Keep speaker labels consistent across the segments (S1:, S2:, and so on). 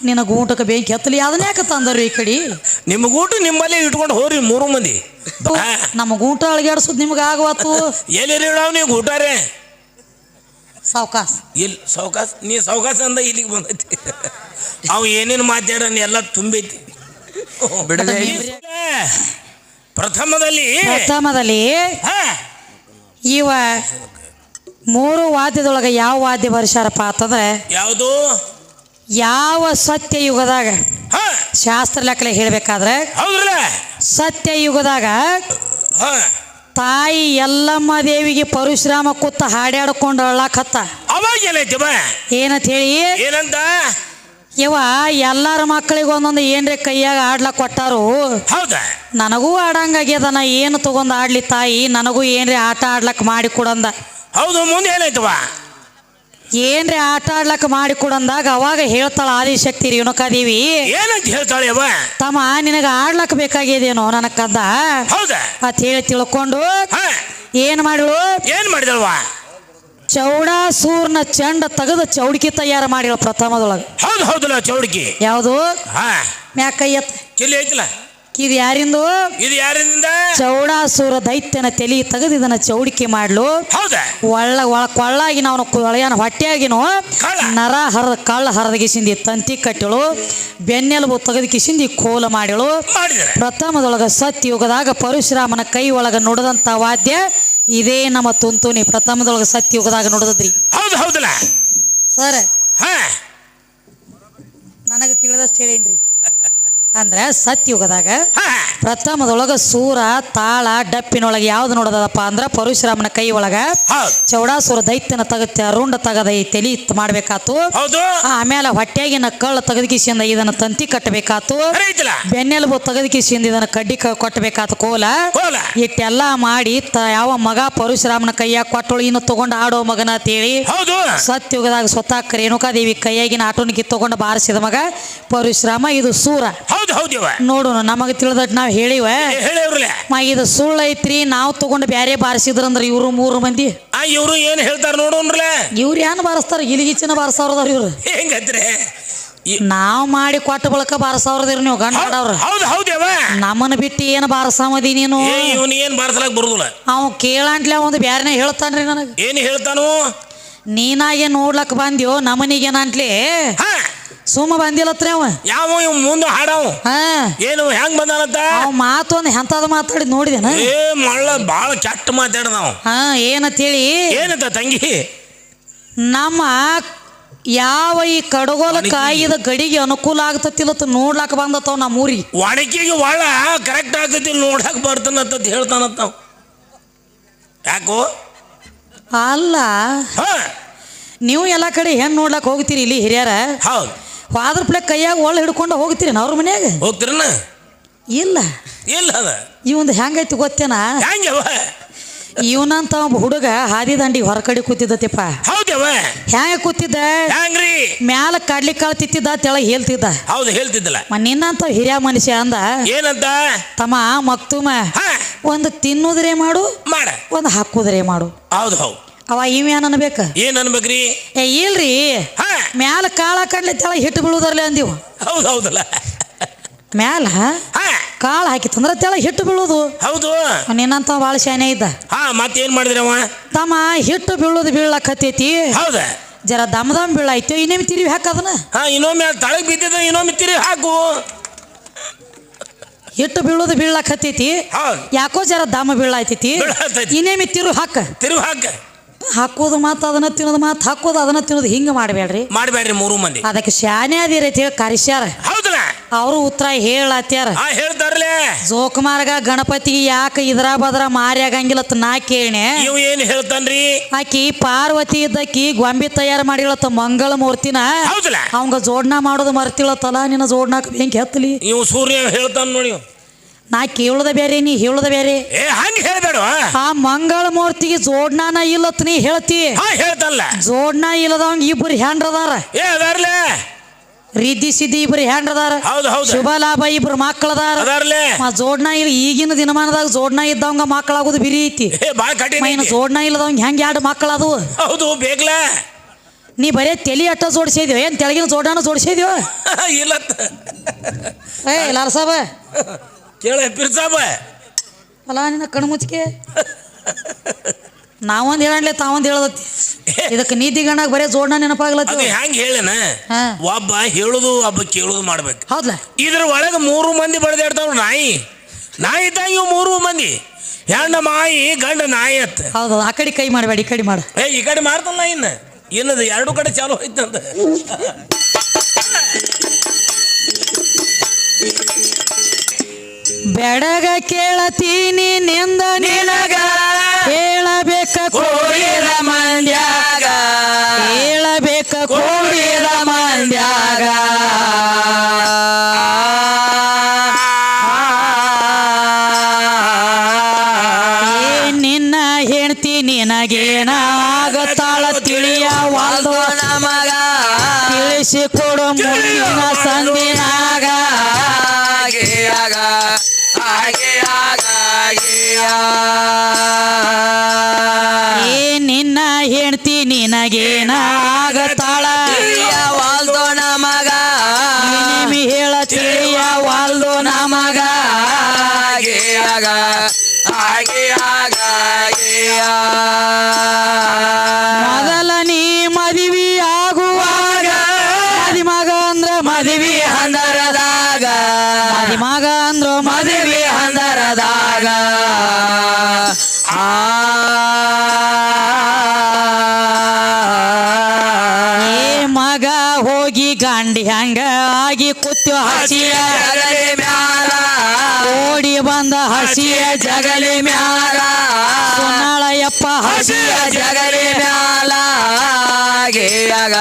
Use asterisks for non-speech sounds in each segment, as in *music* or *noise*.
S1: ನಿನ್ನ ಊಟಕ್ಕೆ ಬೇಕು ಎತ್ತಲಿ ಅದನ್ನ ಯಾಕೆ ತಂದರು ಈ ಕಡೆ?
S2: ನಿಮ್ಮ ಊಟ ನಿಮ್ಮಲ್ಲೇ ಇಟ್ಕೊಂಡು ಹೋರಿ ಮೂರು ಮಂದಿ. ನಮಗೆ
S1: ಊಟ ಗೂಟ ಅಳಗ್ಯಾಡ್ಸೋದು ನಿಮ್ಗೆ ಆಗವತ್ತು?
S2: ಎಲ್ಲಿರಿ ಹೇಳವ್ ನೀವು ಊಟಾರೆ?
S1: ಸಾವ್ಕಾಸ್.
S2: ಇಲ್ಲಿ ಸೌಕಾಸ್ ನೀ ಸೌಕಾಸ ಅಂದ ಇಲ್ಲಿಗೆ ಬಂದೈತಿ. ಅವು ಏನೇನು ಮಾತಾಡೋಣ ಎಲ್ಲ ತುಂಬೈತಿ
S3: ಬಿಡದೆ
S2: ಪ್ರಥಮದಲ್ಲಿ
S1: ಪ್ರಥಮದಲ್ಲಿ
S2: ಹಾ.
S1: ಇವ ಮೂರು ವಾದ್ಯದೊಳಗೆ ಯಾವ ವಾದ್ಯ ಬರ್ಸಾರಪ್ಪ ಅಂತಂದ್ರೆ
S2: ಯಾವುದು?
S1: ಯಾವ ಸತ್ಯ ಯುಗದಾಗ ಶಾಸ್ತ್ರ ಲೆಕ್ಕಲೆ ಹೇಳ್ಬೇಕಾದ್ರೆ ಸತ್ಯ ಯುಗದಾಗ ತಾಯಿ ಎಲ್ಲಮ್ಮ ದೇವಿಗೆ ಪರಶುರಾಮ ಕೂತ ಹಾಡ್ಯಾಡ್ಕೊಂಡು ಅಳ್ಳಾಕತ್ತ.
S2: ಏನೈತಿ
S1: ಹೇಳಿ?
S2: ಏನಂತ
S1: ಇವ ಎಲ್ಲಾರ ಮಕ್ಕಳಿಗೆ ಒಂದೊಂದು ಏನ್ರಿ ಕೈಯಾಗ ಆಡ್ಲಕ್ ಕೊಟ್ಟಾರು?
S2: ಹೌದಾ.
S1: ನನಗೂ ಆಡಂಗಾಗ್ಯದ ನಾ ಏನು ತಗೊಂಡ್ ಆಡ್ಲಿ ತಾಯಿ ನನಗೂ ಏನ್ರಿ ಆಟ ಆಡ್ಲಕ್ ಮಾಡಿ ಕೊಡಂದ?
S2: ಹೌದು ಮುಂದೆ ಏನಾಯ್ತವ
S1: ಏನ್ರಿ ಆಟ ಆಡ್ಲಕ್ ಮಾಡಿ ಕೊಡಂದಾಗ ಅವಾಗ ಹೇಳ್ತಾಳ ಆದಿಶಕ್ತಿ ರೇಣುಕಾದೇವಿ
S2: ಏನಂತ ಹೇಳ್ತಾಳೆ
S1: ತಮ್ಮ ನಿನಗ ಆಡ್ಲಕ್ ಬೇಕಾಗಿದೇನೋ ನನ್ನ ಕದ್ದ
S2: ಹೌದಾ?
S1: ಅಂತ ಹೇಳಿ ತಿಳ್ಕೊಂಡು
S2: ಹಾ.
S1: ಏನ್ ಮಾಡಿಳು?
S2: ಏನ್ ಚೌಡಾ
S1: ಸೂರನ ಚಂಡ ತೆಗೆದು ಚೌಡಿಕೆ ತಯಾರು ಮಾಡಿಳು ಪ್ರಥಮದೊಳಗ.
S2: ಹೌದು ಹೌದಲ್ಲ ಚೌಡಿಕಿ?
S1: ಯಾವುದು?
S2: ಹಾ.
S1: ಮ್ಯಾಕ
S2: ಕಿಲ್ಲಿ ಐತಿಲ್ಲ?
S1: ಇದು ಯಾರಿಂದು?
S2: ಇದು ಯಾರಿಂದ?
S1: ಚೌಡಾಸುರ ದೈತ್ಯನ ತೆಲಿ ತೆಗೆದು ಇದನ್ನ ಚೌಡಿಕೆ ಮಾಡ್ಲು.
S2: ಹೌದಾ?
S1: ಒಳ್ಳ ಒಳ ಕೊಳ್ಳಾಗಿ ನಾವು ಕೊಳೆಯನ ಹೊಟ್ಟೆಯಾಗಿನೋ. ನರ ಹರದ ಕಳ್ಳ ಹರದ ಕಿಸಿಂದಿ ತಂತಿ ಕಟ್ಟಳು. ಬೆನ್ನೆಲುಬು ತೆಗೆದು ಕಿಸಿಂದಿ ಕೋಲ ಮಾಡಿಳು. ಪ್ರಥಮದೊಳಗೆ ಸತ್ಯುಗದಾಗ ಪರಶುರಾಮನ ಕೈ ಒಳಗ ನುಡಿದಂತ ವಾದ್ಯ ಇದೇ ನಮ್ಮ ತುಂತುನಿ ಪ್ರಥಮದೊಳಗ ಸತ್ಯುಗದಾಗ ನುಡಿದ್ರಿ
S2: ಹೌದು ಹೌದಲ್ಲ?
S1: ಸರ್.
S2: ಹಾ.
S1: ನನಗೆ ತಿಳಿದಷ್ಟು ಹೇಳೇನ್ರಿ. ಅಂದ್ರೆ ಸತ್ಯುಗದಾಗ ಪ್ರಥಮದೊಳಗ ಸೂರ ತಾಳ ಡಪ್ಪಿನೊಳಗೆ ಯಾವ್ದು ನೋಡೋದಪ್ಪ ಅಂದ್ರ ಪರಶುರಾಮನ ಕೈ ಒಳಗ ಚೌಡಾಸುರ ದೈತ್ಯನ ತಗತ್ತೆ ರುಂಡ ತಗದ ಈ ತೆಲಿ ಮಾಡ್ಬೇಕಾತು. ಆಮೇಲೆ ಹೊಟ್ಟೆಗಿನ ಕಳ್ಳ ತೆಗೆದಕಿಸಿಂದ ಇದನ್ನ ತಂತಿ ಕಟ್ಟಬೇಕಾತು ಬೆನ್ನೆಲುಬು ತೆಗೆದಕಿಸಿಂದ ಇದನ್ನ ಕಡ್ಡಿ ಕೊಟ್ಟಬೇಕಾತು ಕೋಲ. ಇಟ್ಟೆಲ್ಲಾ ಮಾಡಿ ತ ಯಾವ ಮಗ ಪರಶುರಾಮನ ಕೈಯಾಗ ಕೊಟ್ಟಳು ಇನ್ನು ತಗೊಂಡು ಆಡೋ ಮಗನ ಅಂತೇಳಿ ಸತ್ಯುಗದಾಗ ಸ್ವತಃ ರೇಣುಕಾದೇವಿ ಕೈಯಾಗಿನ ಆಟೋನಿಗೆ ತಗೊಂಡು ಬಾರಿಸಿದ ಮಗ ಪರಶುರಾಮ ಇದು ಸೂರ.
S2: ಹೌದು ಹೌದು ಇವ.
S1: ನೋಡು ನಮಗೆ ತಿಳಿದಟ್ ನಾವು ಹೇಳಿವ.
S2: ಹೇಳಿವ್ರಲ್ಲ
S1: ಮ ಇದು ಸುಳ್ಳು ಐತ್ರಿ ನಾವು ತಗೊಂಡು ಬ್ಯಾರೆ ಬಾರಿಸಿದ್ರಂದ್ರ ಇವರು ಮೂರು ಮಂದಿ.
S2: ಆ ಇವರು ಏನ್ ಹೇಳ್ತಾರ ನೋಡೋನ್ರಲ್ಲ
S1: ಇವ್ರು ಏನ್ ಬಾರಿಸ್ತಾರ? ಇಲಿಗಿಚ್ಚಿನ ಬಾರಿಸವ್ರದಾರ ಇವ್ರು.
S2: ಹೆಂಗಂದ್ರೆ?
S1: ನಾವು ಮಾಡಿ ಕೊಟ್ಟ ಬಳಕ ಬಾರಿಸವ್ರದಿರಿ ನೀವು ಗಂಡ ಆಡವ್ರ
S2: ಹೌದು
S1: ನಮ್ಮನ್ನ ಬಿಟ್ಟು ಏನು ಬಾರಸಾಮದಿ ನೀನು?
S2: ಇವನು ಏನು ಬಾರ್ಸಲಾಕ್ ಬರುದಿಲ್ಲ.
S1: ಅವ್ ಕೇಳಂಟ್ಲೆ ಒಂದು ಬ್ಯಾರನೇ ಹೇಳ್ತಾನ್ರಿ ನನಗೆ.
S2: ಏನ್ ಹೇಳ್ತಾನು?
S1: ನೀನಾಗೆ ನೋಡ್ಲಕ್ ಬಂದ್ಯೋ ನಮ್ಮನಿಗೇನಂಟ್ಲಿ? ಸುಮ್ಮ ಬಂದಿಲ್ಲತ್ರಿ ಅವ.
S2: ಯಾವ ಇವ್ ಮುಂದೆ ಹಾಡವ?
S1: ಹಾ.
S2: ಏನು ಹೆಂಗ್ ಬಂದಾನಂತ?
S1: ಅವ ಮಾತು ಒಂದು ಎಂತದ ಮಾತಾಡಿ ನೋಡಿದೇನ?
S2: ಏ ಮಳ್ಳ ಭಾಳ ಕೆಟ್ಟ ಮಾತಾಡ್ದ ಅವ.
S1: ಹಾ ಏನಂತೇಳಿ?
S2: ಏನಂತ ತಂಗಿ?
S1: ನಮ್ಮ ಯಾವ ಈ ಕಡಗೋಲ ಕಾಯಿದ ಗಡಿಗೆ ಅನುಕೂಲ ಆಗ್ತತಿಲ್ಲತ್ತ ನೋಡ್ಲಾಕ ಬಂದತ್ತವ ನಮ್ಮ ಊರಿಗೆ
S2: ಒಣಕಿಗೆ ಒಳ ಕರೆಕ್ಟ್ ಆಗ್ತೈತಿ ನೋಡಕ್ ಬರ್ತಾನಂತ ಹೇಳ್ತಾನಂತ. ಯಾಕೋ?
S1: ಅಲ್ಲ.
S2: ಹಾ.
S1: ನೀವು ಎಲ್ಲ ಕಡೆ ಹೆಣ್ಣು ನೋಡ್ಲಾಕ ಹೋಗ್ತೀರಿ ಇಲ್ಲಿ ಹಿರಿಯರ?
S2: ಹೌದು.
S1: ಫಾದರ್ ಪ್ಲೇ ಕೈಯಾಗ ಒಳ್ಳೆ ಹಿಡ್ಕೊಂಡು ಹೋಗ್ತೀರಿ ಅವ್ರ ಮನ್ಯಾಗ?
S2: ಹೋಗ್ತಿರನ?
S1: ಇಲ್ಲ.
S2: ಇಲ್ಲ ಅದ.
S1: ಇವಂದು ಹೆಂಗೈತಿ ಗೊತ್ತೇನ?
S2: ಹೆಂಗವ
S1: ಇವನಂತ ಒಬ್ಬ ಹುಡುಗ ಹಾದಿ ದಂಡಿ ಹೊರ ಕಡೆ ಕೂತಿದ್ದತಿಪ್ಪ.
S2: ಹೌದವ
S1: ಹ್ಯಾಂಗ ಕೂತಿದ್ದ?
S2: ಹೆಂಗ್ರಿ?
S1: ಮ್ಯಾಲ ಕಡ್ಲಿ ಕಾಳು ತಿತ್ತಿದ್ದ ತೆಳ ಹೇಳ್ತಿದ್ದ.
S2: ಹೌದು ಹೇಳ್ತಿದ್ದಲ್ಲ.
S1: ನಿನ್ನಂತ ಹಿರಿಯ ಮನುಷ್ಯ ಅಂದ.
S2: ಏನಂತ?
S1: ತಮ್ಮ ಮಕ್ತುಮ ಒಂದು ತಿನ್ನುದ್ರೆ ಮಾಡು
S2: ಮಾಡ.
S1: ಒಂದು ಹಾಕುದ್ರೆ ಮಾಡು.
S2: ಹೌದು ಹೌದು.
S1: ಅವ ಇವೇನ್ ಅನ್ಬೇಕ?
S2: ಏನ್ ಅನ್ಬೇಕ್ರಿ?
S1: ಏ ಇಲ್ರಿ.
S2: ಹಾ.
S1: ಮ್ಯಾಲ ಕಾಳ ಕಡ್ಲಿ ತಳ ಹಿಟ್ಟು ಬೀಳುದರ್ಲೆ ಅಂದಿವ.
S2: ಹೌದು ಹೌದಲ್ಲ.
S1: ಮ್ಯಾಲ?
S2: ಹಾ.
S1: ಕಾಳು ಹಾಕಿತ್ತಂದ್ರ ತೆಳ ಹಿಟ್ಟು ಬೀಳುದು.
S2: ಹೌದು.
S1: ನಿನ್ನಂತ ಬಾಳ ಶಾನೆ ಇದ್ದ.
S2: ಹಾ ಮತ್ತೇನ್ ಅವ?
S1: ತಮ್ಮ ಹಿಟ್ಟು ಬೀಳುದು ಬೀಳಕತ್ತೈತಿ.
S2: ಹೌದ.
S1: ಜರ ದಮ್ ದಮ್ ಬೀಳಾಯ್ತು ಇನ್ನೊಮ್ಮೆ ತಿರುವಿ ಹಾಕದನ
S2: ಹಾ ಇನ್ನೊಮ್ಮೆ ತಳಗ್ ಬಿದ್ದಿದ್ದ ಇನ್ನೊಮ್ಮೆ ತಿರಿ ಹಾಕು.
S1: ಹಿಟ್ಟು ಬೀಳುದು ಬೀಳಕತ್ತೈತಿ.
S2: ಹೌದು.
S1: ಯಾಕೋ ಜರ ದಮ್ ಬೀಳಾಯ್ತೈತಿ. ಇನ್ನೇಮಿ ತಿರು ಹಾಕ.
S2: ತಿರು ಹಾಕ.
S1: ಹಾಕೋದು ಮಾತು ಅದನ್ನ ತಿನ್ನೋದು ಮಾತು ಹಾಕೋದು ಅದನ್ನ ತಿನ್ನೋದು ಹಿಂಗೆ ಮಾಡಬೇಡ್ರಿ
S2: ಮಾಡಬೇಡ್ರಿ ಮೂರು ಮಂದಿ.
S1: ಅದಕ್ಕೆ ಶಾನೆ ಅದಿರಿ ಅಂತ ಹೇಳಿ ಕರೆಸ್ಯಾರ.
S2: ಹೌದಲ್ಲ?
S1: ಅವರು ಉತ್ತರ ಹೇಳತ್ಯಾರ.
S2: ಹಾ ಹೇಳ್ತಾರಲೇ.
S1: ಜೋಕುಮಾರ್ಗ ಗಣಪತಿಗೆ ಯಾಕೆ ಇದ್ರ ಬದ್ರ ಮಾರಿ ಆಗಂಗಿಲ್ಲತ್ತ ನಾ ಕೇಳಿ
S2: ಇವ್ ಏನ್ ಹೇಳ್ತಾನ್ರಿ?
S1: ಆಕಿ ಪಾರ್ವತಿ ಇದ್ದಕ್ಕಿ ಗೊಂಬೆ ತಯಾರು ಮಾಡಿಳತ್ತ ಮಂಗಳ ಮೂರ್ತಿನ.
S2: ಹೌದಲ್ಲ?
S1: ಅವಂಗ ಜೋಡ್ನ ಮಾಡೋದು ಮರ್ತಿಳತ್ತಲ್ಲ ನಿನ್ನ ಜೋಡ್ನಾಕ ಬೆಂಕಿ ಹತ್ತಲಿ?
S2: ಇವ್ ಸೂರ್ಯ ಹೇಳ್ತಾನ ನೋಡಿ ಇವ್.
S1: ನಾ ಕೇಳೋದ ಬೇರೆ ನೀ ಹೇಳೋದ ಬೇರೆ
S2: ಏ ಹಂಗ ಹೇಳ್ಬೇಡ
S1: ಆ ಮಂಗಳ ಮೂರ್ತಿಗೆ ಜೋಡ್ನಾನ ಇಲ್ಲತ್ ನೀ ಹೇಳ್ತಿ.
S2: ಹಾ ಹೇಳ್ತಾನಲ್ಲ
S1: ಜೋಡ್ನ ಇಲ್ಲದವಂಗ ಇಬ್ರು ಹ್ಯಾಂಡ್ರದಾರ
S2: ಏ ಅದಾರ್ಲೆ?
S1: ರಿದ್ದಿ ಸಿದ್ದಿ ಇಬ್ರು ಹ್ಯಾಂಡ್ರದಾರ
S2: ಹೌದು ಹೌದು.
S1: ಶುಭ ಲಾಭ ಇಬ್ರು ಮಕ್ಕಳದಾರ
S2: ಅದಾರ್ಲೆ?
S1: ಜೋಡ್ನ ಇಲ್ಲ ಈಗಿನ ದಿನಮಾನದಾಗ ಜೋಡ್ನ ಇದ್ದವಂಗ ಮಕ್ಕಳಾಗೋದು ಬಿರಿ ಐತಿ.
S2: ಏ ಬಾಳ ಕಠಿಣ
S1: ಮೈನ
S2: ಐತಿ.
S1: ಜೋಡ್ನ ಇಲ್ಲದವಂಗ ಹೆಂಗ್ ಎರಡು ಮಕ್ಕಳು ಅದು?
S2: ಹೌದು ಬೇಗ್ಲ.
S1: ನೀ ಬರೇ ತಲಿ ಅಟ್ಟ ಜೋಡಿಸಿದ್ಯೋ? ಏನು ತೆಳಗಿನ ಜೋಡಾನ ಜೋಡಿಸಿದ್ಯೋ? *laughs*
S2: ಇಲ್ಲ
S1: ಏ ಲಾರ ಸಾಬ.
S2: ಕೇಳ ಪಿರ್ಸಾಬ
S1: ಅಲ್ಲ ನಿನ್ನ ಕಣ್ಣು ಮುಚ್ಚಿಕೆ ನಾವೊಂದು ಹೇಳಲೇ ತಾವೊಂದು ಹೇಳದತ್ತಿ. ಇದಕ್ಕೆ ನೀತಿ ಗಂಡಾಗ ಬರೇ ಜೋಡಣ
S2: ಅದು
S1: ನೆನಪಾಗ್ಲತ್ತಿ
S2: ಹೆಂಗ್ ಹೇಳೇನ?
S1: ಹಾ.
S2: ಒಬ್ಬ ಹೇಳುದು ಒಬ್ಬ ಕೇಳುದು ಮಾಡ್ಬೇಕು.
S1: ಹೌದ್ಲ?
S2: ಇದ್ರ ಒಳಗೆ ಮೂರು ಮಂದಿ ಬಡದಾಡ್ತಾವ್ರು ನಾಯಿ. ನಾಯಿ ತಾಯಿ ಇವು ಮೂರು ಮಂದಿ. ಹೆಣ್ಣ ಮಾಯಿ ಗಂಡ ನಾಯಿ ಅತ್ತ.
S1: ಹೌದು ಆ ಕಡೆ ಕೈ ಮಾಡಬೇಡಿ ಈ ಕಡೆ ಮಾಡು.
S2: ಏ ಈ ಕಡೆ ಮಾಡ್ತಲ್ಲ ಇನ್ನ. ಏನದು ಎರಡು ಕಡೆ ಚಾಲು ಹೋಯ್ತಂತ.
S1: ಬೆಡಗ ಕೇಳತೀನಿ ನಿಂದ ನಿನಗ. ಹೇಳಬೇಕ ಕೋಡಿರ ಮಂಡ್ಯಾಗ ಹೇಳಬೇಕ ಕೋಡಿರ ಮಂದ್ಯಾಗ. ಏ ನಿನ್ನ ಹೆಣ್ತಿ ನಿನಗೇನ ಆಗತಾಳ ತಿಳಿಯವಾಲ್ದು ನಮಗ. ತಿಳಿಸಿ ಕೊಡು ಮುಂದಿನ ಸಂದಿನಾಗ ಏ ನಿನ್ನ ಹೆಣ್ತಿ ನಿನಗೇನ?
S3: ಆಗಿಯಾಗ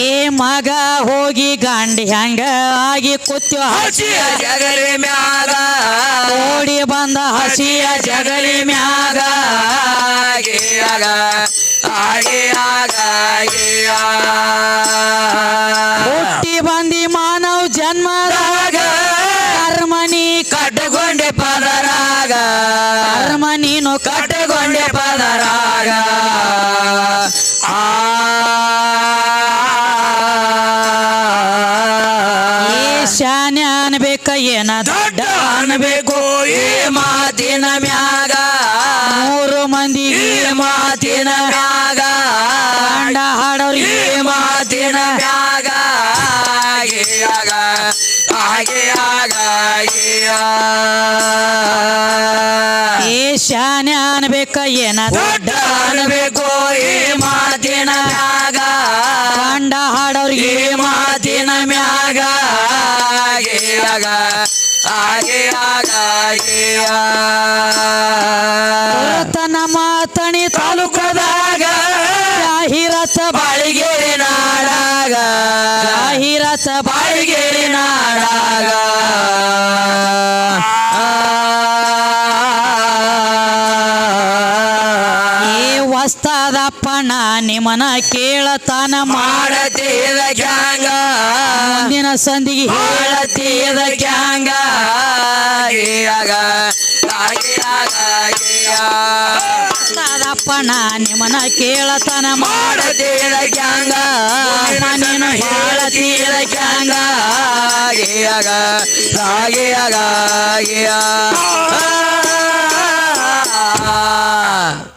S1: ಏ ಮಗ ಹೋಗಿ ಗಂಡಿ ಹಂಗ ಆಗಿ ಕೂತ್ಯ. ಹಸಿಯ
S3: ಜಗಲಿ ಮ್ಯಾಗ.
S1: ಓಡಿ ಬಂದ ಹಸಿಯ ಜಗಲಿ ಮ್ಯಾಗ.
S3: ಆಗಿಯಾಗ
S1: ಶಾನೆ ಅನ್ಬೇಕ ಏನ ನಿಮನ ಕೇಳತಾನ
S3: ಮಾಡತೀದ ಗ್ಯಾಂಗ
S1: ಮುಂದಿನ ಸಂದಿಗೆ
S3: ಮಾಡತೀದ ಗ್ಯಾಂಗ ಆಗಿಯಾಗ ನಿಮನ
S1: ಕೇಳತನ ನಿಮನ ಗ್ಯಾಂಗ
S3: ಮಾಡತೀದ ಕ್ಯಾಂಗ
S1: ನೀನು
S3: ಹೇಳತೀದ ಕ್ಯಾಂಗ ಆಗಿಯಾಗ ಆಗಿಯಾಗ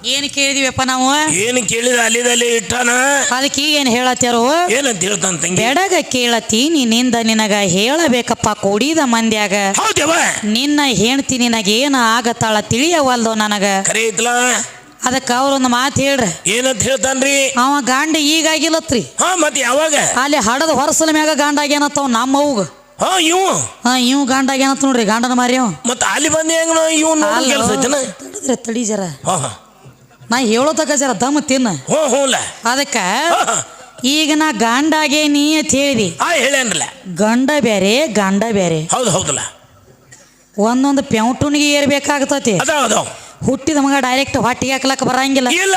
S1: ಏನ್ ಕೇಳಿದಿವಪ್ಪ ನಾವು?
S2: ಏನು ಕೇಳಿದ ಅಲ್ಲಿದಲ್ಲಿ ಇಟ್ಟಾನ?
S1: ಅದಕ್ಕೆ ಏನ್ ಹೇಳತ್ತಾರೋ
S2: ಏನಂತ ಹೇಳ್ತಾನ ತಂಗಿ?
S1: ಬೆಡಗ ಕೇಳತಿ ನಿನ್ನಿಂದ ನಿನಗ ಹೇಳಬೇಕಪ್ಪ ಕೂಡಿದ ಮಂದ್ಯಾಗ.
S2: ಹೌದವ
S1: ನಿನ್ನ ಹೆಣ್ತಿ ನಿನಗೇನ ಆಗತ್ತಾಳ ತಿಳಿಯವಲ್ದೋ ನನಗ.
S2: ಕರೆ ಐತ್ಲ
S1: ಅದಕ್ಕೆ ಅವ್ರೊಂದು ಮಾತು ಹೇಳ್ರಿ.
S2: ಏನಂತ ಹೇಳ್ತಾನ್ರಿ?
S1: ಅವ ಗಂಡ ಈಗಾಗಿಲ್ಲತ್ರಿ.
S2: ಹಾ ಮತ್ತೆ ಯಾವಾಗ?
S1: ಅಲ್ಲಿ ಹಡದ ಹೊರಸಲ ಮ್ಯಾಗ ಗಂಡ ಆಗ್ಯಾನತ್ತವ್ ನಮ್ಮ ಅವ್ಗ.
S2: ಹಾ ಇವು
S1: ಹಾ ಇವ್ ಗಂಡ ಆಗ್ಯಾನತ್ ನೋಡ್ರಿ ಗಂಡನ ಮಾರಿ ಮತ್ತೆ
S2: ಮತ್ ಅಲ್ಲಿ ಬಂದ ಹೆಂಗ ಇವ್ ನೋಡಿ ಕೆಲಸ ಐತನ?
S1: ತಡಿದ್ರೆ ತಡಿ ಜರ.
S2: ಹಾ ಹಾ.
S1: ನಾ ಹೇಳೋತಕ ಜರ ದಮ್ ತಿನ್ನ.
S2: ಹ್ಞೂ ಹ್ಞೂಲ
S1: ಅದಕ್ಕ. ಈಗ ನಾ ಗಂಡ ಆಗೇನಿ ಅಂತ ಹೇಳಿದಿ.
S2: ಆ ಹೇಳೇನ್ರಲ್ಲ
S1: ಗಂಡ ಬೇರೆ ಗಂಡ ಬೇರೆ
S2: ಹೌದು ಹೌದಲ್ಲ
S1: ಒಂದೊಂದು ಪೆಂಟುನಿಗೆ ಏರ್ಬೇಕಾಗ್ತತಿ.
S2: ಅದಾವ ಅದಾವ
S1: ಹುಟ್ಟಿದ ಮಗ ಡೈರೆಕ್ಟ್ ಹೊಟ್ಟಿಗೆ ಹಾಕ್ಲಕ್ ಬರಂಗಿಲ್ಲ.
S2: ಇಲ್ಲ.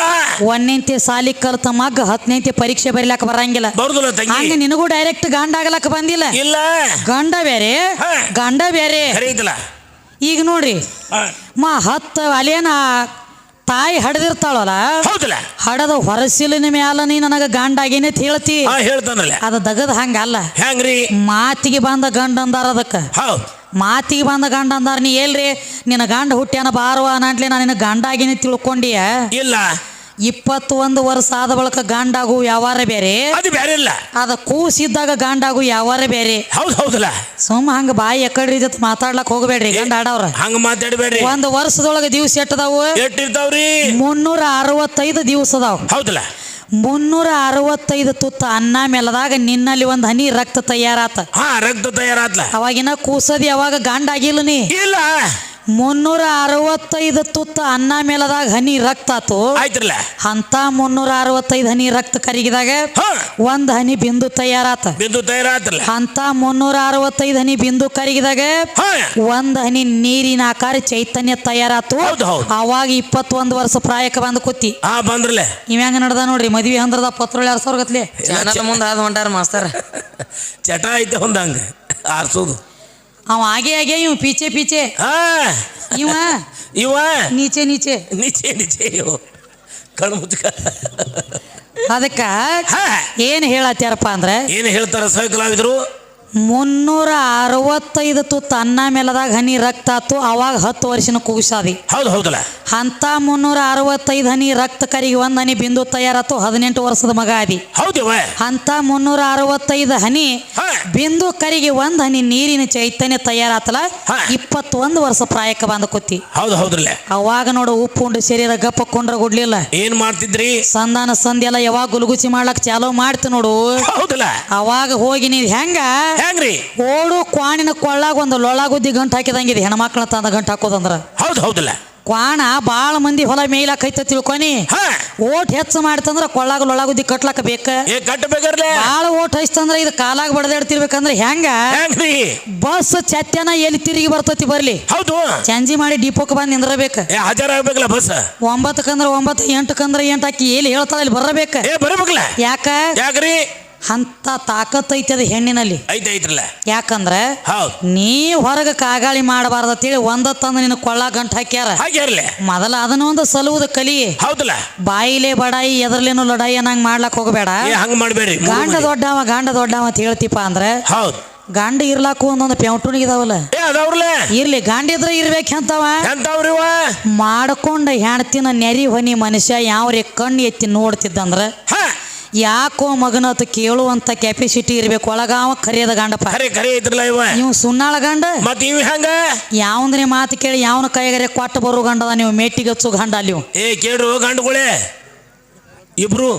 S1: ಸಾಲಿ ಕಲ್ತ ಮಗ ಹತ್ತನೇ ಪರೀಕ್ಷೆ ಬರಿಲಕ್ಕ ಬರಂಗಿಲ್ಲ.
S2: ಬರುದಿಲ್ಲ
S1: ಹಂಗ
S2: ತಂಗಿ
S1: ನಿನಗೂ ಡೈರೆಕ್ಟ್ ಗಂಡ ಆಗ್ಲಕ್ ಬಂದಿಲ್ಲ.
S2: ಇಲ್ಲ.
S1: ಗಂಡ ಬೇರೆ
S2: ಹಾ.
S1: ಗಂಡ ಬೇರೆ.
S2: ಐತಲ್ಲ.
S1: ಈಗ ನೋಡ್ರಿ ಮಾ ಹತ್ತು ಅಲೇನ ತಾಯಿ ಹಡದಿರ್ತಾಳಲ್ಲ
S2: ಹೌದಲ್ಲ.
S1: ಹಡದ ಹೊರಸಿಲಿನ ಮ್ಯಾಲ ನೀ ನನಗ ಗಂಡ ಆಗೇನೆ ಅಂತ ಹೇಳ್ತಿ.
S2: ಹಾ ಹೇಳ್ತಾನಲ್ಲ.
S1: ಅದ ದಗದ ಹಂಗಲ್ಲ.
S2: ಹೆಂಗ್ರಿ
S1: ಮಾತಿಗೆ ಬಂದ ಗಂಡ ಅಂದಾರ ಅದಕ್ಕ.
S2: ಹೌದ್.
S1: ಮಾತಿಗೆ ಬಂದ ಗಂಡ ಅಂದಾರ ನೀ ಎಲ್ರಿ? ನಿನ್ನ ಗಂಡ ಹುಟ್ಟ್ಯಾನ ಬಾರುವ ಅನ್ನಂಟ್ಲಿ ನಾನು ನಿನ್ನ ಗಂಡ ಆಗಿನಿ ತಿಳ್ಕೊಂಡಿಯ?
S2: ಇಲ್ಲ.
S1: ಇಪ್ಪತ್ತೊಂದು ವರ್ಷ ಆದ ಬಳಿಕ ಗಂಡಾಗು ಯಾವಾರ ಬೇರೆ?
S2: ಅದು ಬೇರೆ ಇಲ್ಲ.
S1: ಅದ ಕೂಸಿದ್ದಾಗ ಗಂಡಾಗು ಯಾವಾರ ಬೇರೆ?
S2: ಹೌದು ಹೌದಲ್ಲ.
S1: ಸುಮ್ಮ ಹಂಗ ಬಾಯಿ ಎಕಡ್ರಿ ಜೊತೆ ಮಾತಾಡ್ಲಕ್ ಹೋಗಬೇಡ್ರಿ ಗಂಡ ಆಡವ್ರ.
S2: ಹಂಗ ಮಾತಾಡ್ಬೇಡ್ರಿ.
S1: ಒಂದು ವರ್ಷದೊಳಗೆ ದಿವ್ಸ ಎಟ್ಟದಾವು?
S2: ಎಟ್ಟಿರ್ತಾವ್ರಿ.
S1: ಮುನ್ನೂರ ಅರವತ್ತೈದು ದಿವಸ ಅದಾವ
S2: ಹೌದಲ್ಲ.
S1: ಮುನ್ನೂರ ಅರವತ್ತೈದು ತುತ್ತ ಅನ್ನ ಮೇಲದಾಗ ನಿನ್ನಲ್ಲಿ ಒಂದ್ ಹನಿ ರಕ್ತ ತಯಾರಾತ.
S2: ಹಾ ರಕ್ತ ತಯಾರಾತ್ಲ.
S1: ಅವಾಗಿನ ಕೂಸದಿ ಅವಾಗ ಗಂಡ ಆಗಿಲ್ಲ ನೀ
S2: ಇಲ್ಲ.
S1: ಮುನ್ನೂರ ಅರವತ್ತೈದು ತುತ್ತ ಅನ್ನ ಮೇಲದಾಗ ಹನಿ ರಕ್ತ ಆತು.
S2: ಆಯ್ತ್ರಲ್ಲ.
S1: ಅಂತ ಮುನ್ನೂರ ಅರವತ್ತೈದು ಹನಿ ರಕ್ತ ಕರಿಗಿದಾಗ ಒಂದ್ ಹನಿ ಬಿಂದು ತಯಾರಾತ.
S2: ಬಿಂದು ತಯಾರಾತಲ್ಲ
S1: ಅಂತ ಮುನ್ನೂರ ಅರವತ್ತೈದು ಹನಿ ಬಿಂದು ಕರಿಗಿದಾಗ ಒಂದ್ ಹನಿ ನೀರಿನ ಆಕಾರ ಚೈತನ್ಯ ತಯಾರಾತು.
S2: ಹೌದು, ಹೌದು.
S1: ಅವಾಗ ಇಪ್ಪತ್ತೊಂದು ವರ್ಷ ಪ್ರಾಯಕ್ಕೆ ಬಂದು ಕೂತಿ.
S2: ಬಂದ್ರಲ್ಲ.
S1: ಹೆಂಗ ನಡ್ದ ನೋಡ್ರಿ ಮದ್ವಿ ಹಂದ್ರದ ಪತ್ರೊಳ್ಳಿ ಎರಡ್ ಸಾವಿರ ಗತ್ಲೆ
S3: ಚಾನಲ್ ಮುಂದೆ ಆದ ಹೊಂಟಾರ ಮಾಸ್ತರ. *laughs*
S2: ಚಟ ಐತೆ ಹೊಂದಂಗ ಆರ್ಸೋದು.
S1: ಅವ ಆಗೆ ಆಗೆ ಇವ್ ಪೀಚೆ ಪೀಚೆ.
S2: ಹಾ
S1: ಇವ.
S2: ಇವ.
S1: ನೀಚೆ ನೀಚೆ.
S2: ನಿಚೆ ನಿಚೆ ಇವು. ಕಣ್ಣು ಮುಚ್ಕ.
S1: ಅದಕ್ಕ
S2: ಹಾ.
S1: ಏನ್ ಹೇಳತ್ತಾರಪ್ಪ ಅಂದ್ರೆ
S2: ಏನು ಹೇಳ್ತಾರ ಸಹ ಕಲಾವಿದರು
S1: ಮುನ್ನೂರ ಅರವತ್ತೈದು ತುತ್ತ ಅನ್ನ ಮೇಲದಾಗ ಹನಿ ರಕ್ತ ಆತು ಅವಾಗ ಹತ್ತು ವರ್ಷನ ಕೂಸಾದಿ
S2: ಹೌದು ಹೌದಲ್ಲ?
S1: ಅಂತ ಮುನ್ನೂರ ಅರವತ್ತೈದು ಹನಿ ರಕ್ತ ಕರಿಗೆ ಒಂದ್ ಹನಿ ಬಿಂದು ತಯಾರಾತು ಹದಿನೆಂಟು ವರ್ಷದ ಮಗ ಆದಿ. ಅಂತ ಮುನ್ನೂರ ಅರವತ್ತೈದು ಹನಿ ಬಿಂದು ಕರಿಗೆ ಒಂದ್ ಹನಿ ನೀರಿನ ಚೈತನ್ಯ
S2: ತಯಾರಾತಲ.
S1: ಇಪ್ಪತ್ತೊಂದು ವರ್ಷ ಪ್ರಾಯಕ್ಕೆ ಬಂದ ಕೂತಿ.
S2: ಹೌದು ಹೌದ್ರಲ್ಲ?
S1: ಅವಾಗ ನೋಡು ಉಪ್ಪು ಉಂಡು ಶರೀರ ಗಪ್ಪ ಕೊಂಡ್ರ ಗುಡ್ಲಿಲ್ಲ.
S2: ಏನ್ ಮಾಡ್ತಿದ್ರಿ?
S1: ಸಂಧಾನ ಸಂಧಿ ಎಲ್ಲ ಯಾವಾಗ ಗುಲುಗುಚಿ ಮಾಡ್ಲಕ್ ಚಾಲೋ ಮಾಡ್ತಿ ನೋಡು.
S2: ಹೌದಲ್ಲ?
S1: ಅವಾಗ ಹೋಗಿ ನೀವ್ ಹೆಂಗ?
S2: ಹೆಂಗ್ರಿ?
S1: ಓಡು ಕ್ವಾಣಿನ ಕೊಳ್ಳಾಗ ಒಂದು ಲೊಳಗುದ್ದಿ ಗಂಟು ಹಾಕಿದಂಗಿದೆ. ಹೆಣ್ಮಕ್ಳ ತಂದ ಗಂಟು ಹಾಕೋದಂದ್ರ.
S2: ಹೌದು ಹೌದಲ್ಲ.
S1: ಕ್ವಾಣ ಬಾಳ ಮಂದಿ ಹೊಲ ಮೇಯ್ಲಾಕೈತ ತಿಳ್ಕೊನಿ. ಓಟ್ ಹೆಚ್ಚು ಮಾಡ್ತಂದ್ರ ಕೊಳ್ಳಾಗ ಲೊಳಗುದ್ದಿ ಕಟ್ಲಕ್ಕ ಬೇಕ?
S2: ಏ ಕಟ್ಟಬೇಕರ್ಲೆ
S1: ಭಾಳ ಓಟ್ ಹಚ್ತಂದ್ರ ಇದು ಕಾಲಾಗ ಬಡದಾಡ್ತಿರ್ಬೇಕಂದ್ರ ಹೆಂಗ?
S2: ಹೆಂಗ್ರಿ?
S1: ಬಸ್ ಚತ್ಯನ ಎಲ್ಲಿ ತಿರುಗಿ ಬರ್ತೈತಿ ಬರ್ಲಿ.
S2: ಹೌದು.
S1: ಚಂಜಿ ಮಾಡಿ ಡಿಪೋಕ್ ಬಂದು ನಿಂದ್ರಬೇಕ.
S2: ಏ ಹಾಜರ ಆಗ್ಬೇಕಲ್ಲ ಬಸ್
S1: ಒಂಬತ್ತಕ್ಕಂದ್ರ ಒಂಬತ್ತು ಎಂಟಕ್ಕಂದ್ರ ಎಂಟು ಹಾಕಿ ಎಲ್ಲಿ ಹೇಳ್ತಾಳ ಇಲ್ಲಿ ಬರಬೇಕ
S2: ಏ ಬರಬೇಕಲ್ಲ.
S1: ಯಾಕ?
S2: ಯಾಕ್ರಿ?
S1: ಅಂತ ತಾಕತ್ ಐತಿ ಅದು ಹೆಣ್ಣಿನಲ್ಲಿ.
S2: ಐತೆ ಐತ್ರಲ್ಲ.
S1: ಯಾಕಂದ್ರ
S2: ಹೌದು.
S1: ನೀ ಹೊರಗ ಕಾಗಾಳಿ ಮಾಡಬಾರ್ದ ಅಂತೇಳಿ ಒಂದ ತಂದು ನಿನ್ನ ಕೊಳ್ಳ ಗಂಟು ಹಾಕ್ಯಾರ.
S2: ಹಾಗೆ ಇರ್ಲಿ.
S1: ಮೊದಲ ಅದನ್ನ ಒಂದು ಸಲುವುದ ಕಲಿ.
S2: ಹೌದಲ್ಲ.
S1: ಬಾಯಿಲೆ ಬಡಾಯಿ ಎದರ್ಲೇನು ಲಡಾಯಿ ಅನ್ನಂಗ್ ಮಾಡ್ಲಾಕ್ ಹೋಗಬೇಡ.
S2: ಏ ಹಂಗ ಮಾಡ್ಬೇಡ್ರಿ ಮೂರು
S1: ಗಾಂಡ. ದೊಡ್ಡವ ಗಾಂಡ ದೊಡ್ಡವ ಅಂತ ಹೇಳ್ತಿಪ್ಪ ಅಂದ್ರೆ
S2: ಹೌದು.
S1: ಗಂಡ ಇರ್ಲಾಕು ಒಂದೊಂದು ಪೆಂಟುಣಿಗಿದಾವಲ್ಲ
S2: ಏ ಅದಾವ್ರಲ್ಲ.
S1: ಇರ್ಲಿ ಗಂಡ ಇದ್ರೆ ಇರ್ಬೇಕಂತವ
S2: ಎಂತವ್ರಿವ
S1: ಮಾಡ್ಕೊಂಡ ಹೆಣ್ತಿನ ನೆರಿ ಹೊನಿ ಮನುಷ್ಯ ಯಾವ್ರಿ ಕಣ್ಣು ಎತ್ತಿ ನೋಡ್ತಿದ್ದಂದ್ರ
S2: ಹಾ.
S1: ಯಾಕೋ ಮಗನತ್ ಕೇಳುವಂತ ಕೆಪಾಸಿಟಿ ಇರ್ಬೇಕು. ಒಳಗಾವ ಕರಿಯದ ಗಂಡಪ್ಪ.
S2: ಖರೆ ಖರೆ ಇದ್ರಲ್ಲ ಇವ.
S1: ನೀವು ಸುಣ್ಣಾಳ ಗಂಡ?
S2: ಮತ್ ಇವ್ ಹೆಂಗ?
S1: ಯಾವಂದ್ರೆ ಮಾತು ಕೇಳಿ ಯಾವನ ಕೈಗರೆ ಕೊಟ್ಟು ಬರೋ ಗಂಡದ ನೀವು? ಮೇಟಿಗೆ ಹಚ್ಚು ಗಂಡ ಅಲ್ಲಿ ಇವ.
S2: ಏ ಕೇಳ್ರು ಗಂಡುಗಳೇ. ಇಬ್ರು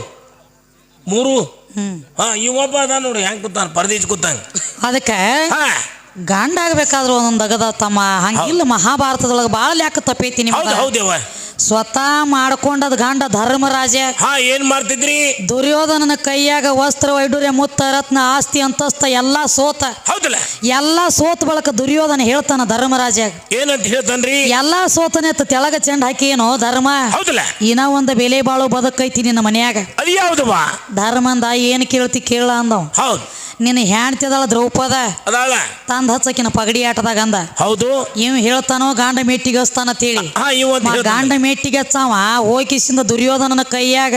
S2: ಮೂರು.
S1: ಹ್ಮ್.
S2: ಹಾ ಇವೊಬ್ಬ ಅದ ನೋಡ್ರಿ ಹೆಂಗ್ ಕೂತಾನ? ಪರದೇಶ್ ಕೂತಂಗ
S1: ಅದಕ್ಕೆ
S2: ಹಾ.
S1: ಗಂಡ ಆಗ್ಬೇಕಾದ್ರೂ ಒಂದೊಂದು ಅಗದ ತಮ್ಮ ಹಂಗಿಲ್ಲ ಮಹಾಭಾರತದೊಳಗೆ ಭಾಳ ಲ್ಯಾಕ ತಪ್ಪೈತಿ
S2: ಹೌದು
S1: ನಿಮ್ಗೆ
S2: ಹೌದೇವ
S1: ಸ್ವತಃ ಮಾಡ್ಕೊಂಡದ್ ಗಂಡ ಧರ್ಮರಾಜ.
S2: ಹಾ ಏನ್ ಮಾಡ್ತಿದ್ರಿ?
S1: ದುರ್ಯೋಧನನ ಕೈಯಾಗ ವಸ್ತ್ರ ವೈಡೂರ್ಯ ಮುತ್ತ ರತ್ನ ಆಸ್ತಿ ಅಂತಸ್ತ ಎಲ್ಲಾ ಸೋತ.
S2: ಹೌದಲ್ಲ?
S1: ಎಲ್ಲಾ ಸೋತ ಬಳಕ ದುರ್ಯೋಧನ ಹೇಳ್ತಾನ ಧರ್ಮರಾಜ
S2: ಏನಂತ ಹೇಳ್ತಾನ್ರಿ?
S1: ಎಲ್ಲಾ ಸೋತನೆ ಅಂತ ತೆಳಗ ಚೆಂಡ ಹಾಕಿ ಏನೋ ಧರ್ಮ.
S2: ಹೌದಲ್ಲ?
S1: ಇನ್ನ ಒಂದು ಬೆಲೆ ಬಾಳು ಬದುಕೈತಿ ನಿನ್ನ ಮನ್ಯಾಗ.
S2: ಅದು ಯಾವ್ದವ
S1: ಧರ್ಮಂದ ಏನು ಕೇಳ್ತಿ ಕೇಳ ಅಂದವ್.
S2: ಹೌದು.
S1: ನಿನ್ನ ಹೆಂಡತಿದಳ ದ್ರೌಪದ?
S2: ಅದಾಳ.
S1: ತಂದ್ ಹಚ್ಚಕಿನ ಪಗಡಿ ಆಟದಾಗ ಅಂದ.
S2: ಹೌದು.
S1: ಇವ್ ಹೇಳ್ತಾನೋ ಗಾಂಡ ಮೆಟ್ಟಿಗೆ ಹಚ್ತಾನ ಅಂತೇಳಿ.
S2: ಹಾ ಇವ.
S1: ಗಾಂಡ ಮೆಟ್ಟಿಗೆ ಹಚ್ಚಾವ ಹೋಗಿಸಿಂದ ದುರ್ಯೋಧನನ ಕೈಯಾಗ.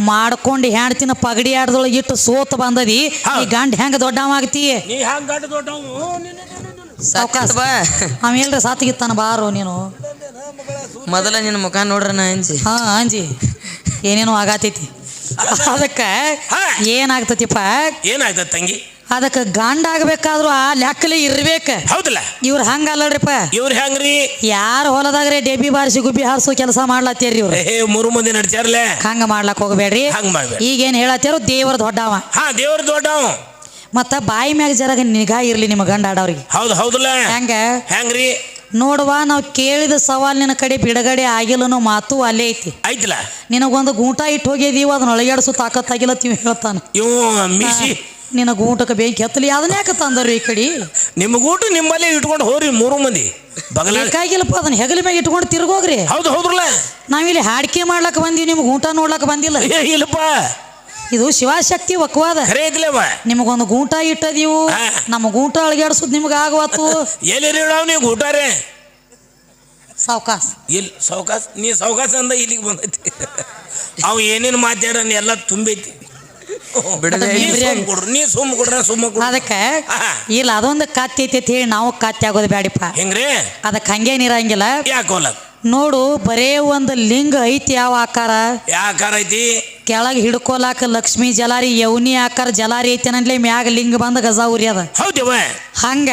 S1: ಮಾಡ್ಕೊಂಡು ಹೆಂಡತಿನ ಪಗಡಿ ಆಟದೊಳಗೆ ಇಟ್ಟು ಸೋತ ಬಂದದಿ. ಈ ಗಂಡ ಹೆಂಗ ದೊಡ್ಡವ ಆಗ್ತಿ?
S2: ನೀ ಹ್ಯಾಂಗ ಗಂಡ ದೊಡ್ಡವು?
S3: ಸಾಕಾತ್ ಬಾ.
S1: ಅವ ಹೇಳ್ರಿ ಸಾತಿಗಿತ್ತಾನ ಬಾರೋ ನೀನು.
S3: ಮೊದಲ ನಿನ್ನ ಮುಖ ನೋಡ್ರ ನಾ ಅಂಜಿ.
S1: ಹಾ ಅಂಜಿ. ಏನೇನೋ ಆಗತೈತಿ. ಅದಕ್ಕ. ಏನಾಗ್ತತಿಪ್ಪ?
S2: ಏನಾಗ್ತದೆ ತಂಗಿ?
S1: ಅದಕ್ಕೆ ಗಂಡ ಆಗ್ಬೇಕಾದ್ರೂ ಆ ಲೆಕ್ಕಲೆ ಇರ್ಬೇಕ.
S2: ಹೌದಲ್ಲ?
S1: ಇವ್ರು ಹಂಗಲ್ಲಡ್ರಿಪ್ಪ.
S2: ಇವ್ರ ಹೆಂಗ್ರಿ?
S1: ಯಾರು ಹೊಲದಾಗ್ರೆ ಡೆಬ್ಬಿ ಬಾರಿಸಿ ಗುಬ್ಬಿ ಹಾರಿಸೋ ಕೆಲಸ ಮಾಡ್ಲತ್ತೀರಿ ಇವ್ರು.
S2: ಏ ಮೂರು ಮಂದಿ ನಡ್ಸ್ಯಾರಲ್ಲ
S1: ಹಂಗ ಮಾಡ್ಲಕ್ ಹೋಗ್ಬೇಡ್ರಿ.
S2: ಹಂಗ್ ಮಾಡ್ಬೇಡ
S1: ಈಗೇನ್ ಹೇಳತ್ತೀರೋ ದೇವ್ರ ದೊಡ್ಡವ.
S2: ಹಾ ದೇವ್ರ ದೊಡ್ಡವ.
S1: ಮತ್ತ ಬಾಯಿ ಮ್ಯಾಗ ಜರಾಗ ನಿಗಾ ಇರ್ಲಿ ನಿಮ್ಮ ಗಂಡ ಆಡವ್ರಿಗೆ
S2: ಹೌದು ಹೌದಲ್ಲ?
S1: ಹೆಂಗ?
S2: ಹೆಂಗ್ರಿ?
S1: ನೋಡುವ ನಾವು ಕೇಳಿದ ಸವಾಲಿನ ಕಡೆ ಬಿಡುಗಡೆ ಆಗಿಲ್ಲನೋ ಮಾತು ಅಲ್ಲೇ ಐತಿ.
S2: ಆಯ್ತಿಲ್ಲ?
S1: ನಿನಗೊಂದು ಗೂಟ ಇಟ್ಟು ಹೋಗಿದೀವ ಅದನ್ನ ಒಳಗಾಡಿಸು ತಾಕತ್ತಾಗಿಲ್ಲ ತೀವ್ ಹೇಳ್ತಾನ.
S2: ಇವು ಮಿಸಿ
S1: ನಿನ್ನ ಗೂಟಕ್ಕೆ ಬೆಂಕಿ ಹತ್ತಲಿ ಅದನ್ನ ಯಾಕೆ ತಂದರು ಈ ಕಡೆ?
S2: ನಿಮ್ಮ ಗೂಟ ನಿಮ್ಮಲ್ಲೇ ಇಟ್ಕೊಂಡು ಹೋರಿ ಮೂರು ಮಂದಿ. ಬಗಲ
S1: ಬೇಕಾಗಿಲ್ಲಪ್ಪ ಅದನ್ನ ಹೆಗಲ ಮ್ಯಾಗ ಇಟ್ಕೊಂಡು ತಿರ್ಗೋಗ್ರಿ.
S2: ಹೌದು ಹೌದ್ರಲ್ಲ?
S1: ನಾವಿಲ್ಲಿ ಹಾಡಿಕೆ ಮಾಡ್ಲಕ್ ಬಂದಿವಿ ನಿಮ್ಗೆ ಊಟ ನೋಡ್ಲಕ್ ಬಂದಿಲ್ಲ.
S2: ಏ ಇಲ್ಲಪ್ಪ.
S1: ಇದು ಶಿವಶಕ್ತಿ ಒಕ್ವಾದ
S2: ಐತಿಲ್ಲವ
S1: ನಿಮಗೊಂದು ಗೂಟ ಇಟ್ಟದೀವು. ನಮ್ಮ ಗೂಟ ಅಳಗ್ಯಾಡ್ಸೋದು ನಿಮ್ಗೆ ಆಗವತ್ತು *laughs*
S2: ಎಲ್ಲಿ ನೀವು ಗೂಟಾರೆ?
S1: ಸಾವ್ಕಾಸ್.
S2: ಇಲ್ಲಿ ಸೌಕಾಸ್ ನೀ ಸೌಕಾಸ್ ಅಂದ ಇಲ್ಲಿಗೆ ಬಂದೈತಿ. ಅವು ಏನೇನು ಮಾತಾಡೋಣ ಎಲ್ಲ ತುಂಬೈತಿ
S3: ಬಿಡದೆ
S2: ನೀ ಕೊಡ್ರ ಸುಮ್ಮ ಕೊಡ್ರಿ.
S1: ಅದಕ್ಕೆ ಇಲ್ಲ ಅದೊಂದು ಕತ್ತಿ ಐತಿ ಅಂತ ಹೇಳಿ ನಾವು ಕತ್ತಿ ಆಗೋದು ಬ್ಯಾಡಿಪ್ಪ.
S2: ಹೆಂಗ್ರಿ?
S1: ಅದಕ್ಕೆ ಹಂಗೇನಿರಂಗಿಲ್ಲ
S2: ಯಾಕೋಲ್ಲ
S1: ನೋಡು ಬರೇ ಒಂದು ಲಿಂಗ ಐತಿ ಯಾವ ಆಕಾರ?
S2: ಯಾವ ಆಕಾರ ಐತಿ?
S1: ಕೆಳಗೆ ಹಿಡ್ಕೊಲಾಕ ಲಕ್ಷ್ಮಿ ಜಲಾರಿ ಯೌನಿ ಆಕಾರ ಜಲಾರಿ ಐತಿ ಅನ್ನಲೇ ಮ್ಯಾಗ ಲಿಂಗ ಬಂದ ಗಜ ಉರಿ ಅದ
S2: ಹೌದವ
S1: ಹಂಗ.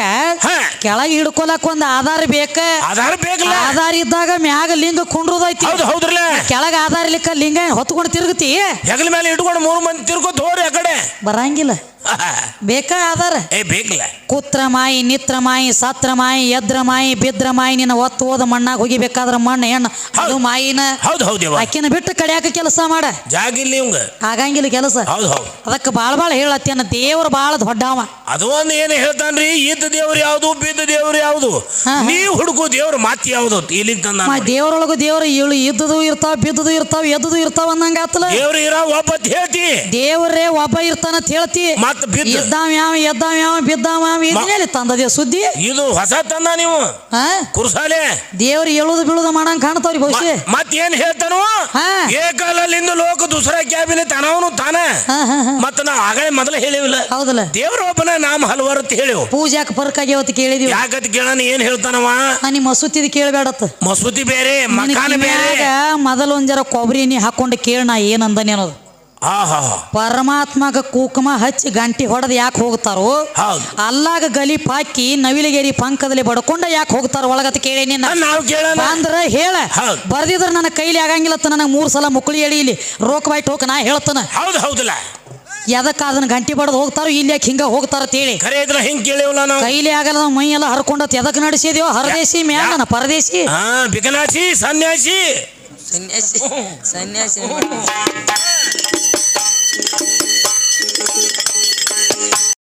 S1: ಕೆಳಗೆ ಹಿಡ್ಕೊಲಾಕ ಒಂದು ಆಧಾರ ಬೇಕ.
S2: ಆಧಾರ ಬೇಕಲ್ಲ.
S1: ಆಧಾರ ಇದ್ದಾಗ ಮ್ಯಾಗ ಲಿಂಗ ಕುಂಡ್ರದೈತಿ.
S2: ಹೌದು ಹೌದ್ರಲ್ಲ.
S1: ಕೆಳಗೆ ಆಧಾರ ಲಿಂಗ ಹೊತ್ಕೊಂಡು ತಿರುಗತಿ.
S2: ಹೆಗಲ ಮೇಲೆ ಹಿಡ್ಕೊಂಡು ಮೂರು ಮಂದಿ ತಿರ್ಕೋತ ಹೋರಿ ಆ ಕಡೆ.
S1: ಬರಂಗಿಲ್ಲ. *laughs* ಬೇಕಾ ಆಧಾರ
S2: ಏ ಬೇಕಲ್ಲ.
S1: ಕುತ್ರ ಮಾಯಿ ನಿತ್ರ ಮಾಯಿ ಸತ್ರ ಮಾಯಿ ಎದ್ರ ಮಾಯಿ ಬಿದ್ರ ಮಾಯಿ ನಿನ್ನ ಒತ್ತು ಓದ ಮಣ್ಣಾಗ ಹೋಗಿಬೇಕಾದ್ರ ಮಣ್ಣು ಹೆಣ್ಣು ಅದು ಮಾಯಿನ
S2: ಹೌದು ಹೌದು
S1: ಆಕಿನ ಬಿಟ್ಟು ಕಡಿಯಾಕ ಕೆಲಸ ಮಾಡ.
S2: ಜಾಗ ಇಲ್ಲಿ ಇವಂಗ.
S1: ಆಗಂಗಿಲ್ಲ ಕೆಲಸ.
S2: ಹೌದು ಹೌದು.
S1: ಅದಕ್ಕೆ ಭಾಳ ಭಾಳ ಹೇಳತ್ತೇನ ದೇವ್ರ ಭಾಳ ದೊಡ್ಡವ.
S2: ಅದು ಒಂದು ಏನು ಹೇಳ್ತಾನ್ರಿ? ಇದ್ದ ದೇವ್ರು ಯಾವುದು ಬಿದ್ದ ದೇವ್ರು ಯಾವುದು. ನೀವು ಹುಡುಕು ದೇವ್ರು ಮಾತಿ ಯಾವುದು? ಇಲ್ಲಿ ತಂದ
S1: ದೇವ್ರೊಳಗು ದೇವ್ರ ಇಳು ಇದ್ದದು ಇರ್ತಾವ ಬಿದ್ದದು ಇರ್ತಾವ ಎದ್ದದು ಇರ್ತಾವ ಅನ್ನಂಗ ಆತಲ
S2: ದೇವ್ರ ಇರೋ ಒಬ್ಬ ಹೇಳ್ತಿ.
S1: ದೇವ್ರೇ ಒಬ್ಬ ಇರ್ತಾನ ಅಂತ ಹೇಳ್ತಿ
S2: ಮತ್ ಬಿದ್ದ.
S1: ಇದ್ದಾವ ಯಾವ ಎದ್ದಾವ ಯಾವ ಬಿದ್ದಾವ ಯಾವ ಇದನ್ನೆಲ್ಲಿ ತಂದದೇವ್ ಸುದ್ದಿ?
S2: ಇದು ಹೊಸ ತಂದ ನೀವು?
S1: ಹಾ?
S2: ಕುರ್ಸಾಲೆ?
S1: ದೇವ್ರು ಎಳುದು ಬೀಳುದು ಮಾಡಂಗ್ ಕಾಣ್ತಾವ್ರಿ ಬಹುಶಃ.
S2: ಮತ್ತೇನ್ ಏನ್ ಹೇಳ್ತಾನು?
S1: ಹಾ.
S2: ಏಕಾಲಲ್ಲಿಂದ ಲೋಕ ದುಸರಾ ಕ್ಯಾಬಿನ ತನವನು ತಾನ.
S1: ಹಾ ಹಾ ಹಾ.
S2: ಮತ್ತ ನಾವು ಆಗಲೇ ಮೊದಲು ಹೇಳಿವಿಲ್ಲ.
S1: ಹೌದಲ್ಲ.
S2: ದೇವ್ರ ಒಬ್ಬನ ನಾಮ ಹಲವಾರು ಅಂತ ಹೇಳಿವು
S1: ಪೂಜಾಕ್ ಬರ್ಕಾಗಿ ಅವತ್ತು ಕೇಳಿದೀವಿ.
S2: ಯಾಕತ್ ಕೇಳನ ಏನ್ ಹೇಳ್ತಾನವ?
S1: ನಾ ನಿಮ್ಮ ಮಸೂತಿದ್ ಕೇಳಬೇಡತ್ತ
S2: ಮಸೂತಿ ಬೇರೆ ಮಕಾನ ಬೇರೆ.
S1: ಮೊದಲ ಒಂದ್ ಜರ ಕೊಬ್ಬರಿ ಎಣ್ಣೆ ಹಾಕೊಂಡು ಕೇಳ ನಾ ಏನು ಅನ್ನೋದು.
S2: ಹಾ ಹಾ.
S1: ಪರಮಾತ್ಮಗ ಕುಕುಮ ಹಚ್ಚಿ ಗಂಟಿ ಹೊಡೆದ್ ಯಾಕೆ ಹೋಗ್ತಾರೋ?
S2: ಹೌದು.
S1: ಅಲ್ಲಾಗ ಗಲಿ ಪಾಕಿ ನವಿಲಗೇರಿ ಪಂಕದಲ್ಲಿ ಬಡ್ಕೊಂಡ ಯಾಕೆ ಹೋಗ್ತಾರ ಒಳಗತ್ ಕೇಳೇನಿ ನಾ.
S2: ನಾವು ಕೇಳೋಣ
S1: ಅಂದ್ರ ಹೇಳ.
S2: ಹೌದು.
S1: ಬರ್ದಿದ್ರ ನನ್ನ ಕೈಲಿ ಆಗಂಗಿಲ್ಲತ್ತ ನನಗೆ ಮೂರು ಸಲ ಮುಕ್ಕಳಿ ಇಲ್ಲಿ. ರೋಕ್ ಬೈಟ್ ಹೋಗ್ ನಾ ಹೇಳ್ತಾನ.
S2: ಹೌದು ಹೌದಲ್ಲ.
S1: ಎದಕ್ಕ ಅದನ್ನ ಗಂಟಿ ಬಡದ್ ಹೋಗ್ತಾರೋ ಇಲ್ಲಿ ಯಾಕೆ ಹಿಂಗ ಹೋಗ್ತಾರ ತೇಳಿ
S2: ಖರೆ ಇದ್ರ ಹಿಂಗ್ ಕೇಳಿವಲ್ಲ ನಾವು?
S1: ಕೈಲಿ ಆಗಲ್ಲ ಮೈ ಎಲ್ಲ ಹರ್ಕೊಂಡತ್ ಎದಕ್ ನಡೆಸಿದ್ಯೋ? ಹರದೇಶಿ ಮ್ಯಾಲ ಪರದೇಶಿ.
S2: ಸನ್ಯಾಸಿ
S3: ಸನ್ಯಾಸಿ ಸನ್ಯಾಸಿ